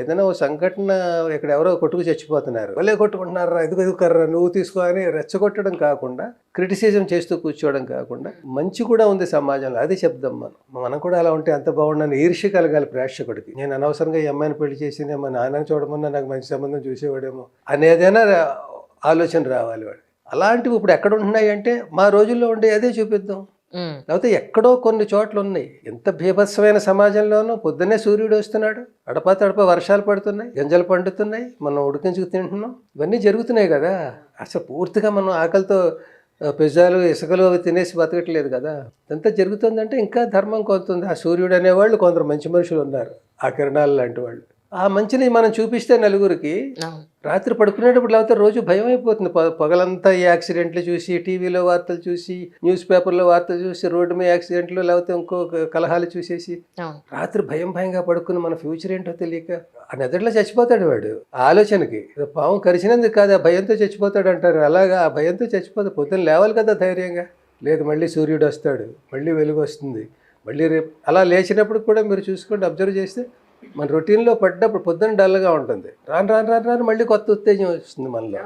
ఏదైనా ఓ సంఘటన ఇక్కడ ఎవరో కొట్టుకు చచ్చిపోతున్నారు. వాళ్ళే కొట్టుకుంటున్నారా ఎదుగు ఎదుగుకర్రా నువ్వు తీసుకో అని రెచ్చగొట్టడం కాకుండా క్రిటిసిజం చేస్తూ కూర్చోవడం కాకుండా మంచి కూడా ఉంది సమాజంలో. అది చెప్దాం మనం. మనం కూడా అలా ఉంటే అంత బాగుండని ఈర్ష్య కలగాలి ప్రేక్షకుడికి. నేను అనవసరంగా ఈ అమ్మాయిని పెళ్ళి చేసింది మా నాన్నని చూడమన్నా నాకు మంచి సంబంధం చూసేవాడేమో అనేదైనా ఆలోచన రావాలి వాడు అలాంటివి ఇప్పుడు ఎక్కడ ఉంటున్నాయి అంటే మా రోజుల్లో ఉండే అదే చూపిద్దాం. లేకపోతే ఎక్కడో కొన్ని చోట్ల ఉన్నాయి ఎంత భీభత్సమైన సమాజంలోనూ పొద్దున్నే సూర్యుడు వస్తున్నాడు. అడపా తడప వర్షాలు పడుతున్నాయి గింజలు పండుతున్నాయి మనం ఉడికించుకు తింటున్నాం. ఇవన్నీ జరుగుతున్నాయి కదా. అసలు పూర్తిగా మనం ఆకలితో పిజ్జాలు ఇసుకలు అవి తినేసి బతకట్లేదు కదా. ఇదంతా జరుగుతుందంటే ఇంకా ధర్మం కొంతుంది. ఆ సూర్యుడు అనేవాళ్ళు కొందరు మంచి మనుషులు ఉన్నారు. ఆ కిరణాలు లాంటి వాళ్ళు. ఆ మంచిని మనం చూపిస్తే నలుగురికి రాత్రి పడుకునేటప్పుడు లేకపోతే రోజు భయం అయిపోతుంది. పగలంతా ఈ యాక్సిడెంట్లు చూసి టీవీలో వార్తలు చూసి న్యూస్ పేపర్లో వార్తలు చూసి రోడ్డు మీద యాక్సిడెంట్లు లేకపోతే ఇంకో కలహాలు చూసేసి రాత్రి భయం భయంగా పడుకుని మన ఫ్యూచర్ ఏంటో తెలియక ఆ నిద్రలో చచ్చిపోతాడు వాడు ఆ ఆలోచనకి. పాము కరిచినందుకు కాదు ఆ భయంతో చచ్చిపోతాడు అంటారు. అలాగా ఆ భయంతో చచ్చిపోతే పొద్దున్న లేవాలి కదా ధైర్యంగా. లేదు మళ్ళీ సూర్యుడు వస్తాడు మళ్ళీ వెలుగు వస్తుంది. మళ్ళీ రేపు అలా లేచినప్పుడు కూడా మీరు చూసుకోండి అబ్జర్వ్ చేస్తే మన రొటీన్లో పడ్డప్పుడు పొద్దున డల్గా ఉంటుంది. రాను రాను రాను రాను మళ్ళీ కొత్త ఉత్తేజం వస్తుంది మనలో.